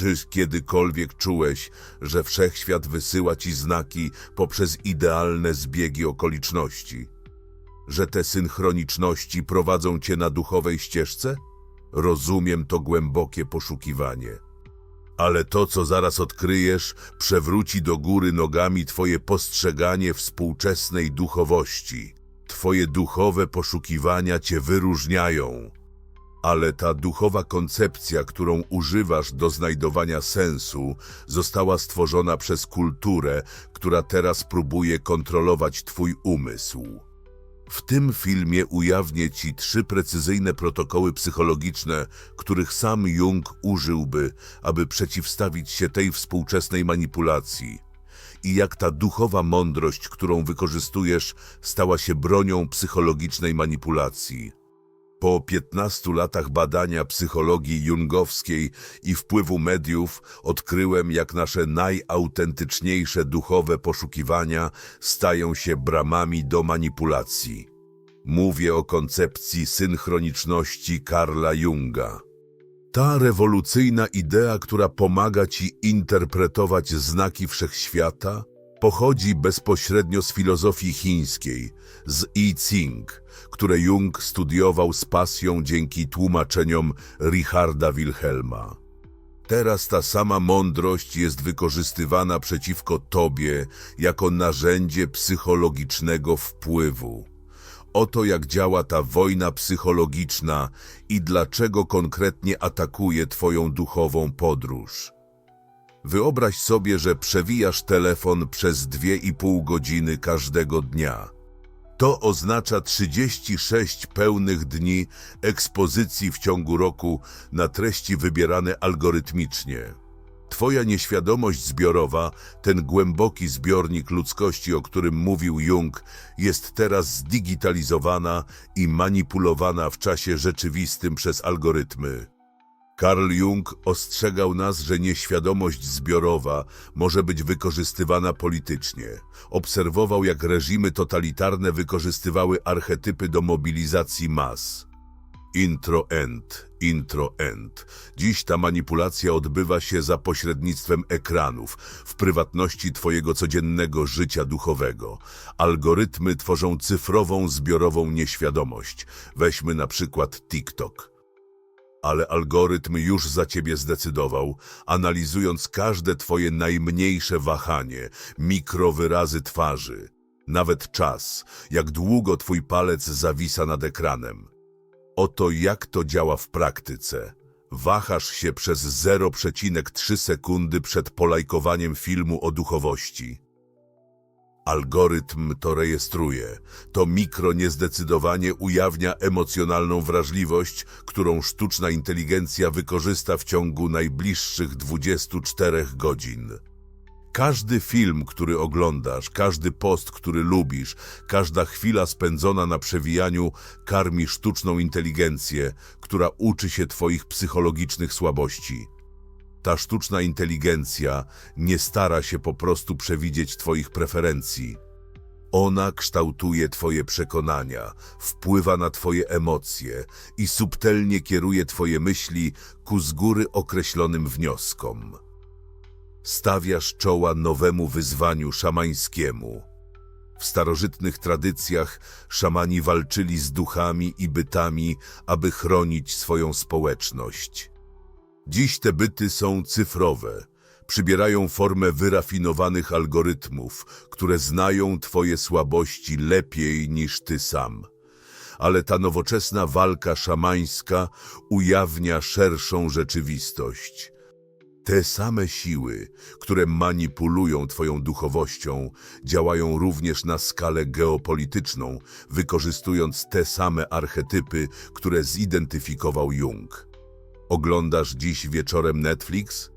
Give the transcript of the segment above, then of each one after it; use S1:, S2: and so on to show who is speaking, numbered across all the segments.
S1: Czy kiedykolwiek czułeś, że wszechświat wysyła ci znaki poprzez idealne zbiegi okoliczności? Że te synchroniczności prowadzą cię na duchowej ścieżce? Rozumiem to głębokie poszukiwanie. Ale to, co zaraz odkryjesz, przewróci do góry nogami twoje postrzeganie współczesnej duchowości. Twoje duchowe poszukiwania cię wyróżniają. Ale ta duchowa koncepcja, którą używasz do znajdowania sensu, została stworzona przez kulturę, która teraz próbuje kontrolować twój umysł. W tym filmie ujawnię Ci trzy precyzyjne protokoły psychologiczne, których sam Jung użyłby, aby przeciwstawić się tej współczesnej manipulacji. I jak ta duchowa mądrość, którą wykorzystujesz, stała się bronią psychologicznej manipulacji. Po 15 latach badania psychologii jungowskiej i wpływu mediów odkryłem, jak nasze najautentyczniejsze duchowe poszukiwania stają się bramami do manipulacji. Mówię o koncepcji synchroniczności Karla Junga. Ta rewolucyjna idea, która pomaga ci interpretować znaki wszechświata, pochodzi bezpośrednio z filozofii chińskiej, z I Ching, które Jung studiował z pasją dzięki tłumaczeniom Richarda Wilhelma. Teraz ta sama mądrość jest wykorzystywana przeciwko tobie jako narzędzie psychologicznego wpływu. Oto jak działa ta wojna psychologiczna i dlaczego konkretnie atakuje twoją duchową podróż. Wyobraź sobie, że przewijasz telefon przez dwie i pół godziny każdego dnia. To oznacza 36 pełnych dni ekspozycji w ciągu roku na treści wybierane algorytmicznie. Twoja nieświadomość zbiorowa, ten głęboki zbiornik ludzkości, o którym mówił Jung, jest teraz zdigitalizowana i manipulowana w czasie rzeczywistym przez algorytmy. Karl Jung ostrzegał nas, że nieświadomość zbiorowa może być wykorzystywana politycznie. Obserwował, jak reżimy totalitarne wykorzystywały archetypy do mobilizacji mas. Intro-end, intro-end. Dziś ta manipulacja odbywa się za pośrednictwem ekranów, w prywatności Twojego codziennego życia duchowego. Algorytmy tworzą cyfrową, zbiorową nieświadomość. Weźmy na przykład TikTok. Ale algorytm już za ciebie zdecydował, analizując każde twoje najmniejsze wahanie, mikrowyrazy twarzy, nawet czas, jak długo twój palec zawisa nad ekranem. Oto jak to działa w praktyce. Wahasz się przez 0,3 sekundy przed polajkowaniem filmu o duchowości. Algorytm to rejestruje. To mikro niezdecydowanie ujawnia emocjonalną wrażliwość, którą sztuczna inteligencja wykorzysta w ciągu najbliższych 24 godzin. Każdy film, który oglądasz, każdy post, który lubisz, każda chwila spędzona na przewijaniu karmi sztuczną inteligencję, która uczy się Twoich psychologicznych słabości. Ta sztuczna inteligencja nie stara się po prostu przewidzieć Twoich preferencji. Ona kształtuje Twoje przekonania, wpływa na Twoje emocje i subtelnie kieruje Twoje myśli ku z góry określonym wnioskom. Stawiasz czoła nowemu wyzwaniu szamańskiemu. W starożytnych tradycjach szamani walczyli z duchami i bytami, aby chronić swoją społeczność. Dziś te byty są cyfrowe, przybierają formę wyrafinowanych algorytmów, które znają Twoje słabości lepiej niż Ty sam. Ale ta nowoczesna walka szamańska ujawnia szerszą rzeczywistość. Te same siły, które manipulują Twoją duchowością, działają również na skalę geopolityczną, wykorzystując te same archetypy, które zidentyfikował Jung. Oglądasz dziś wieczorem Netflix?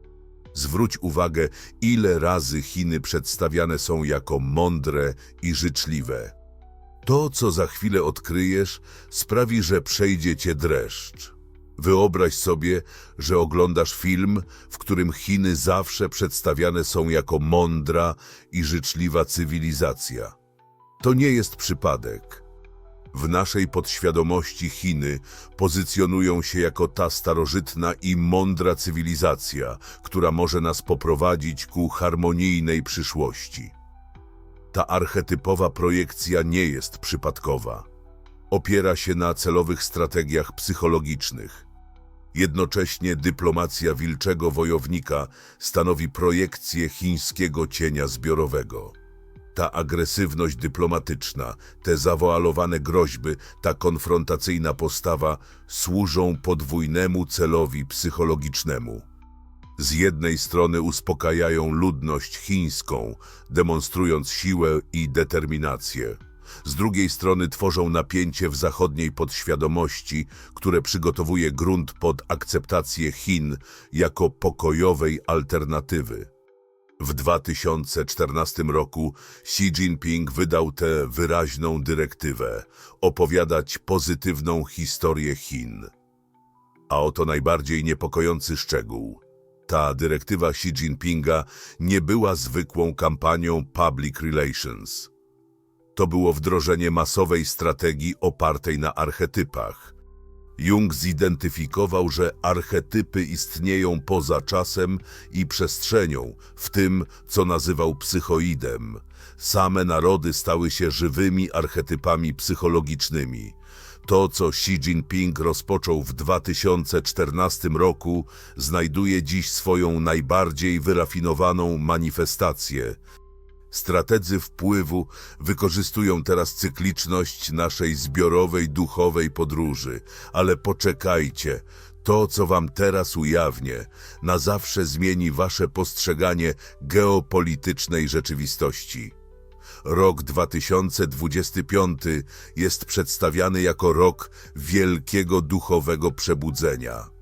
S1: Zwróć uwagę, ile razy Chiny przedstawiane są jako mądre i życzliwe. To, co za chwilę odkryjesz, sprawi, że przejdzie cię dreszcz. Wyobraź sobie, że oglądasz film, w którym Chiny zawsze przedstawiane są jako mądra i życzliwa cywilizacja. To nie jest przypadek. W naszej podświadomości Chiny pozycjonują się jako ta starożytna i mądra cywilizacja, która może nas poprowadzić ku harmonijnej przyszłości. Ta archetypowa projekcja nie jest przypadkowa. Opiera się na celowych strategiach psychologicznych. Jednocześnie dyplomacja wilczego wojownika stanowi projekcję chińskiego cienia zbiorowego. Ta agresywność dyplomatyczna, te zawoalowane groźby, ta konfrontacyjna postawa służą podwójnemu celowi psychologicznemu. Z jednej strony uspokajają ludność chińską, demonstrując siłę i determinację. Z drugiej strony tworzą napięcie w zachodniej podświadomości, które przygotowuje grunt pod akceptację Chin jako pokojowej alternatywy. W 2014 roku Xi Jinping wydał tę wyraźną dyrektywę opowiadać pozytywną historię Chin. A oto najbardziej niepokojący szczegół. Ta dyrektywa Xi Jinpinga nie była zwykłą kampanią public relations. To było wdrożenie masowej strategii opartej na archetypach. Jung zidentyfikował, że archetypy istnieją poza czasem i przestrzenią, w tym, co nazywał psychoidem. Same narody stały się żywymi archetypami psychologicznymi. To, co Xi Jinping rozpoczął w 2014 roku, znajduje dziś swoją najbardziej wyrafinowaną manifestację. Strategzy wpływu wykorzystują teraz cykliczność naszej zbiorowej duchowej podróży, ale poczekajcie, to co wam teraz ujawnię, na zawsze zmieni wasze postrzeganie geopolitycznej rzeczywistości. Rok 2025 jest przedstawiany jako rok wielkiego duchowego przebudzenia.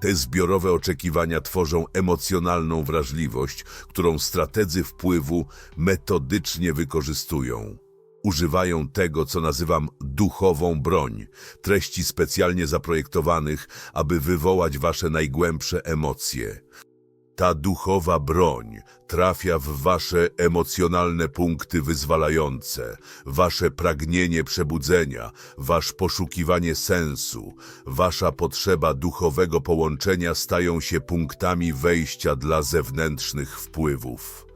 S1: Te zbiorowe oczekiwania tworzą emocjonalną wrażliwość, którą strategzy wpływu metodycznie wykorzystują. Używają tego, co nazywam duchową broń, treści specjalnie zaprojektowanych, aby wywołać wasze najgłębsze emocje. Ta duchowa broń trafia w wasze emocjonalne punkty wyzwalające, wasze pragnienie przebudzenia, wasz poszukiwanie sensu, wasza potrzeba duchowego połączenia stają się punktami wejścia dla zewnętrznych wpływów.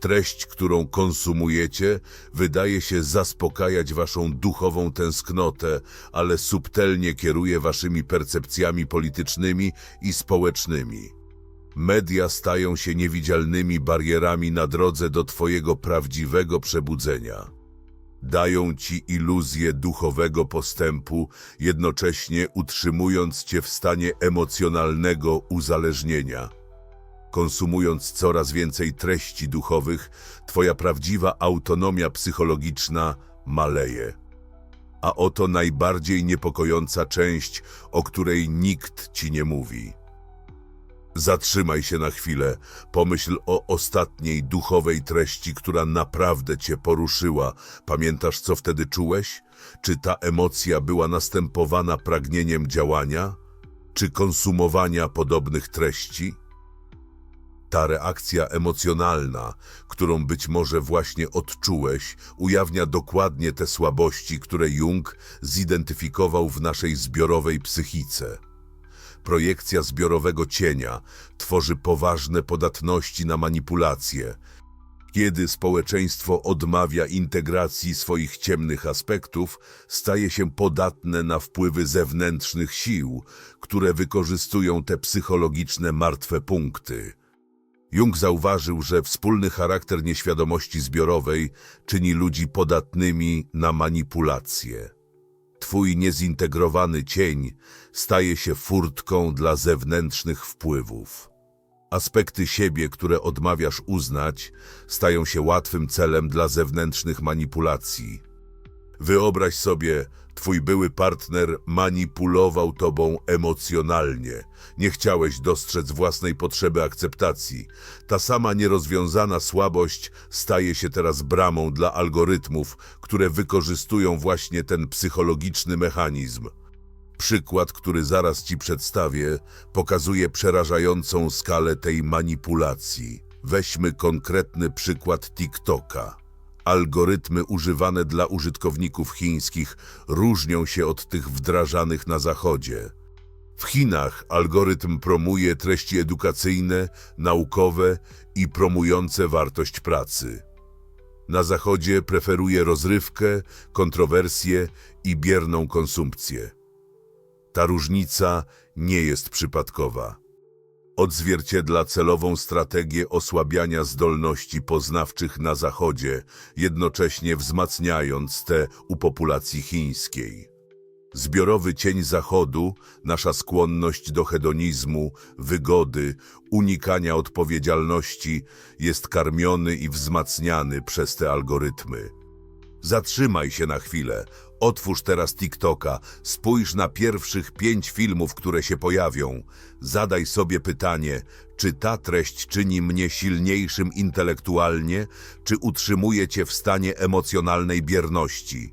S1: Treść, którą konsumujecie, wydaje się zaspokajać waszą duchową tęsknotę, ale subtelnie kieruje waszymi percepcjami politycznymi i społecznymi. Media stają się niewidzialnymi barierami na drodze do Twojego prawdziwego przebudzenia. Dają Ci iluzję duchowego postępu, jednocześnie utrzymując Cię w stanie emocjonalnego uzależnienia. Konsumując coraz więcej treści duchowych, Twoja prawdziwa autonomia psychologiczna maleje. A oto najbardziej niepokojąca część, o której nikt Ci nie mówi. Zatrzymaj się na chwilę, pomyśl o ostatniej duchowej treści, która naprawdę cię poruszyła. Pamiętasz, co wtedy czułeś? Czy ta emocja była następowana pragnieniem działania? Czy konsumowania podobnych treści? Ta reakcja emocjonalna, którą być może właśnie odczułeś, ujawnia dokładnie te słabości, które Jung zidentyfikował w naszej zbiorowej psychice. Projekcja zbiorowego cienia tworzy poważne podatności na manipulacje. Kiedy społeczeństwo odmawia integracji swoich ciemnych aspektów, staje się podatne na wpływy zewnętrznych sił, które wykorzystują te psychologiczne martwe punkty. Jung zauważył, że wspólny charakter nieświadomości zbiorowej czyni ludzi podatnymi na manipulacje. Twój niezintegrowany cień staje się furtką dla zewnętrznych wpływów. Aspekty siebie, które odmawiasz uznać, stają się łatwym celem dla zewnętrznych manipulacji. Wyobraź sobie, twój były partner manipulował tobą emocjonalnie. Nie chciałeś dostrzec własnej potrzeby akceptacji. Ta sama nierozwiązana słabość staje się teraz bramą dla algorytmów, które wykorzystują właśnie ten psychologiczny mechanizm. Przykład, który zaraz ci przedstawię, pokazuje przerażającą skalę tej manipulacji. Weźmy konkretny przykład TikToka. Algorytmy używane dla użytkowników chińskich różnią się od tych wdrażanych na Zachodzie. W Chinach algorytm promuje treści edukacyjne, naukowe i promujące wartość pracy. Na Zachodzie preferuje rozrywkę, kontrowersje i bierną konsumpcję. Ta różnica nie jest przypadkowa. Odzwierciedla celową strategię osłabiania zdolności poznawczych na Zachodzie, jednocześnie wzmacniając te u populacji chińskiej. Zbiorowy cień Zachodu, nasza skłonność do hedonizmu, wygody, unikania odpowiedzialności, jest karmiony i wzmacniany przez te algorytmy. Zatrzymaj się na chwilę, otwórz teraz TikToka, spójrz na pierwszych pięć filmów, które się pojawią. Zadaj sobie pytanie, czy ta treść czyni mnie silniejszym intelektualnie, czy utrzymuje cię w stanie emocjonalnej bierności.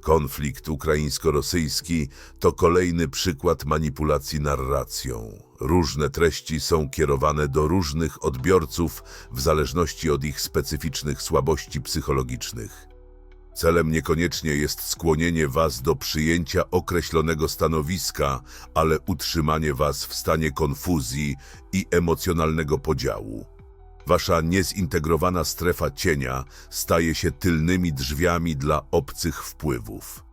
S1: Konflikt ukraińsko-rosyjski to kolejny przykład manipulacji narracją. Różne treści są kierowane do różnych odbiorców w zależności od ich specyficznych słabości psychologicznych. Celem niekoniecznie jest skłonienie Was do przyjęcia określonego stanowiska, ale utrzymanie Was w stanie konfuzji i emocjonalnego podziału. Wasza niezintegrowana strefa cienia staje się tylnymi drzwiami dla obcych wpływów.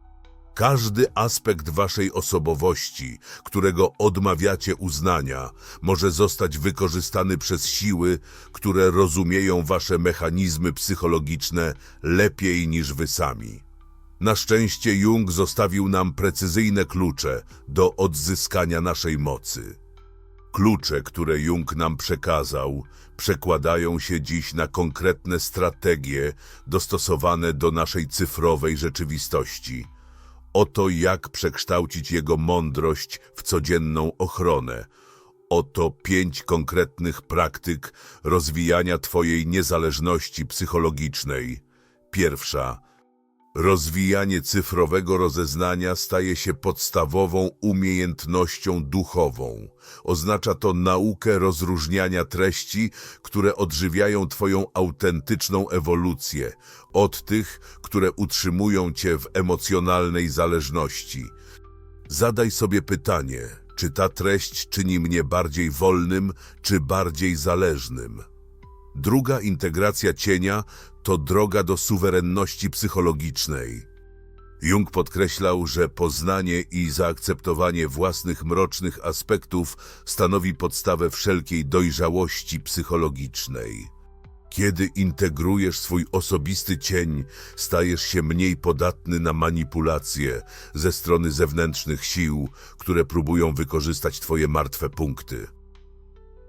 S1: Każdy aspekt waszej osobowości, którego odmawiacie uznania, może zostać wykorzystany przez siły, które rozumieją wasze mechanizmy psychologiczne lepiej niż wy sami. Na szczęście Jung zostawił nam precyzyjne klucze do odzyskania naszej mocy. Klucze, które Jung nam przekazał, przekładają się dziś na konkretne strategie dostosowane do naszej cyfrowej rzeczywistości. Oto jak przekształcić jego mądrość w codzienną ochronę. Oto pięć konkretnych praktyk rozwijania Twojej niezależności psychologicznej. Pierwsza. Rozwijanie cyfrowego rozeznania staje się podstawową umiejętnością duchową. Oznacza to naukę rozróżniania treści, które odżywiają Twoją autentyczną ewolucję, od tych, które utrzymują Cię w emocjonalnej zależności. Zadaj sobie pytanie, czy ta treść czyni mnie bardziej wolnym, czy bardziej zależnym? Druga integracja cienia to droga do suwerenności psychologicznej. Jung podkreślał, że poznanie i zaakceptowanie własnych mrocznych aspektów stanowi podstawę wszelkiej dojrzałości psychologicznej. Kiedy integrujesz swój osobisty cień, stajesz się mniej podatny na manipulacje ze strony zewnętrznych sił, które próbują wykorzystać Twoje martwe punkty.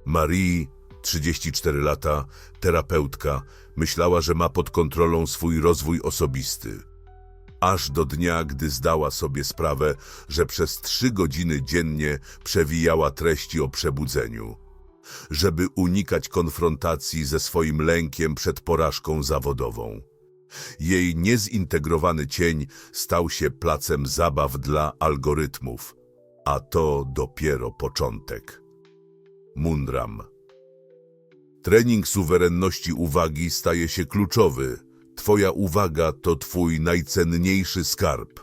S1: Marie 34 lata, terapeutka, myślała, że ma pod kontrolą swój rozwój osobisty. Aż do dnia, gdy zdała sobie sprawę, że przez trzy godziny dziennie przewijała treści o przebudzeniu. Żeby unikać konfrontacji ze swoim lękiem przed porażką zawodową. Jej niezintegrowany cień stał się placem zabaw dla algorytmów, a to dopiero początek. Mundram Trening suwerenności uwagi staje się kluczowy. Twoja uwaga to twój najcenniejszy skarb.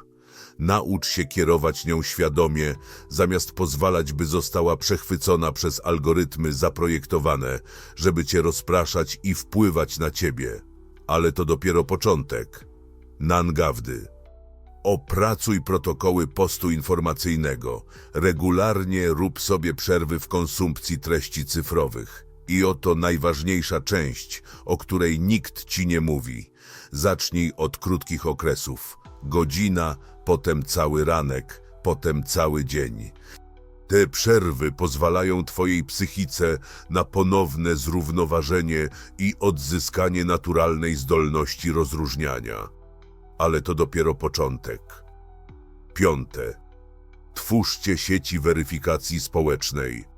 S1: Naucz się kierować nią świadomie, zamiast pozwalać, by została przechwycona przez algorytmy zaprojektowane, żeby cię rozpraszać i wpływać na ciebie. Ale to dopiero początek. Nangawdy. Opracuj protokoły postu informacyjnego. Regularnie rób sobie przerwy w konsumpcji treści cyfrowych. I oto najważniejsza część, o której nikt ci nie mówi. Zacznij od krótkich okresów. Godzina, potem cały ranek, potem cały dzień. Te przerwy pozwalają twojej psychice na ponowne zrównoważenie i odzyskanie naturalnej zdolności rozróżniania. Ale to dopiero początek. Piąte. Twórzcie sieci weryfikacji społecznej.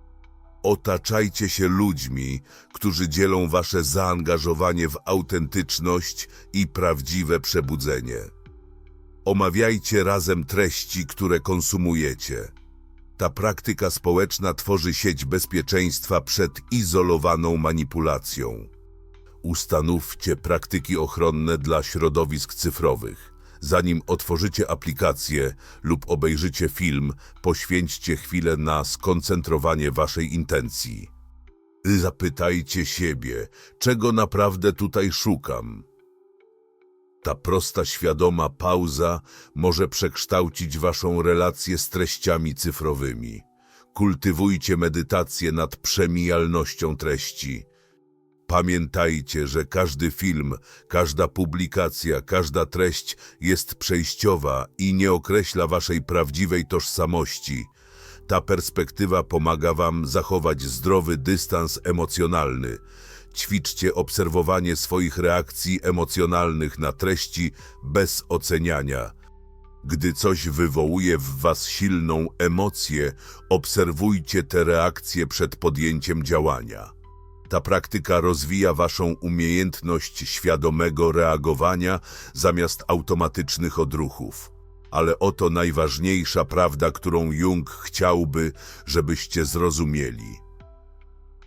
S1: Otaczajcie się ludźmi, którzy dzielą wasze zaangażowanie w autentyczność i prawdziwe przebudzenie. Omawiajcie razem treści, które konsumujecie. Ta praktyka społeczna tworzy sieć bezpieczeństwa przed izolowaną manipulacją. Ustanówcie praktyki ochronne dla środowisk cyfrowych. Zanim otworzycie aplikację lub obejrzycie film, poświęćcie chwilę na skoncentrowanie waszej intencji. Zapytajcie siebie, czego naprawdę tutaj szukam. Ta prosta, świadoma pauza może przekształcić waszą relację z treściami cyfrowymi. Kultywujcie medytację nad przemijalnością treści. Pamiętajcie, że każdy film, każda publikacja, każda treść jest przejściowa i nie określa waszej prawdziwej tożsamości. Ta perspektywa pomaga wam zachować zdrowy dystans emocjonalny. Ćwiczcie obserwowanie swoich reakcji emocjonalnych na treści bez oceniania. Gdy coś wywołuje w was silną emocję, obserwujcie te reakcje przed podjęciem działania. Ta praktyka rozwija waszą umiejętność świadomego reagowania zamiast automatycznych odruchów. Ale oto najważniejsza prawda, którą Jung chciałby, żebyście zrozumieli.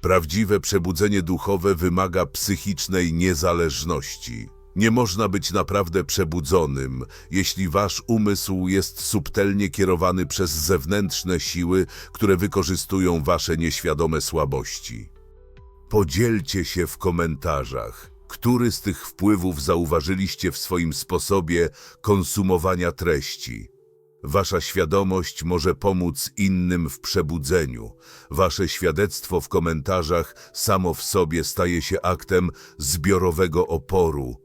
S1: Prawdziwe przebudzenie duchowe wymaga psychicznej niezależności. Nie można być naprawdę przebudzonym, jeśli wasz umysł jest subtelnie kierowany przez zewnętrzne siły, które wykorzystują wasze nieświadome słabości. Podzielcie się w komentarzach, który z tych wpływów zauważyliście w swoim sposobie konsumowania treści. Wasza świadomość może pomóc innym w przebudzeniu. Wasze świadectwo w komentarzach samo w sobie staje się aktem zbiorowego oporu.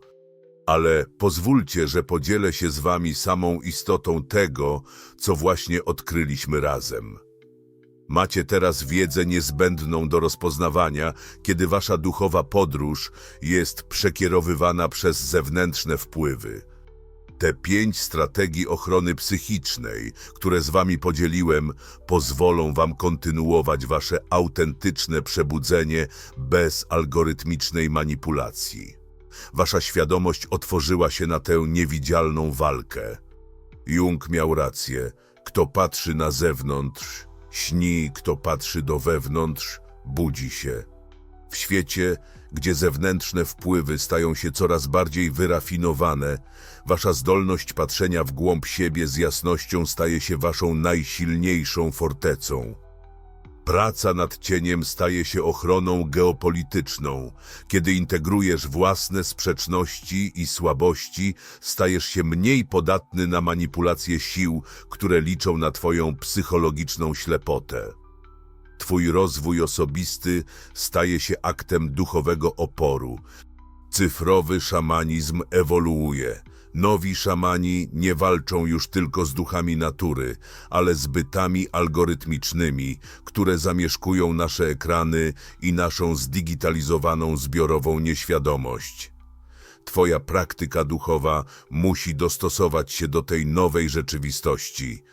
S1: Ale pozwólcie, że podzielę się z wami samą istotą tego, co właśnie odkryliśmy razem. Macie teraz wiedzę niezbędną do rozpoznawania, kiedy wasza duchowa podróż jest przekierowywana przez zewnętrzne wpływy. Te pięć strategii ochrony psychicznej, które z wami podzieliłem, pozwolą wam kontynuować wasze autentyczne przebudzenie bez algorytmicznej manipulacji. Wasza świadomość otworzyła się na tę niewidzialną walkę. Jung miał rację. Kto patrzy na zewnątrz, śni, kto patrzy do wewnątrz, budzi się. W świecie, gdzie zewnętrzne wpływy stają się coraz bardziej wyrafinowane, wasza zdolność patrzenia w głąb siebie z jasnością staje się waszą najsilniejszą fortecą. Praca nad cieniem staje się ochroną geopolityczną. Kiedy integrujesz własne sprzeczności i słabości, stajesz się mniej podatny na manipulacje sił, które liczą na twoją psychologiczną ślepotę. Twój rozwój osobisty staje się aktem duchowego oporu. Cyfrowy szamanizm ewoluuje. Nowi szamani nie walczą już tylko z duchami natury, ale z bytami algorytmicznymi, które zamieszkują nasze ekrany i naszą zdigitalizowaną zbiorową nieświadomość. Twoja praktyka duchowa musi dostosować się do tej nowej rzeczywistości.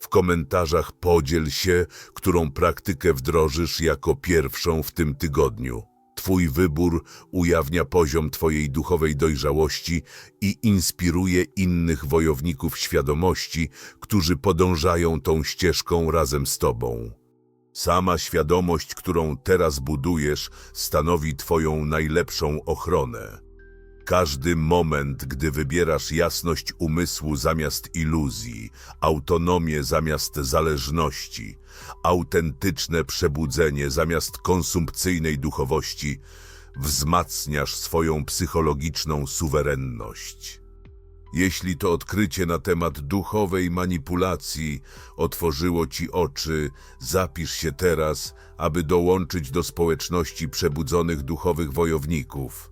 S1: W komentarzach podziel się, którą praktykę wdrożysz jako pierwszą w tym tygodniu. Twój wybór ujawnia poziom Twojej duchowej dojrzałości i inspiruje innych wojowników świadomości, którzy podążają tą ścieżką razem z Tobą. Sama świadomość, którą teraz budujesz, stanowi Twoją najlepszą ochronę. Każdy moment, gdy wybierasz jasność umysłu zamiast iluzji, autonomię zamiast zależności, autentyczne przebudzenie zamiast konsumpcyjnej duchowości, wzmacniasz swoją psychologiczną suwerenność. Jeśli to odkrycie na temat duchowej manipulacji otworzyło ci oczy, zapisz się teraz, aby dołączyć do społeczności przebudzonych duchowych wojowników.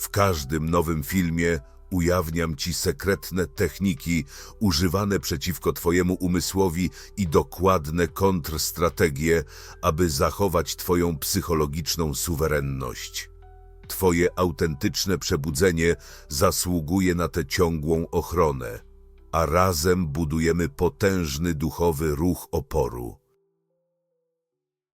S1: W każdym nowym filmie ujawniam Ci sekretne techniki używane przeciwko Twojemu umysłowi i dokładne kontrstrategie, aby zachować Twoją psychologiczną suwerenność. Twoje autentyczne przebudzenie zasługuje na tę ciągłą ochronę, a razem budujemy potężny duchowy ruch oporu.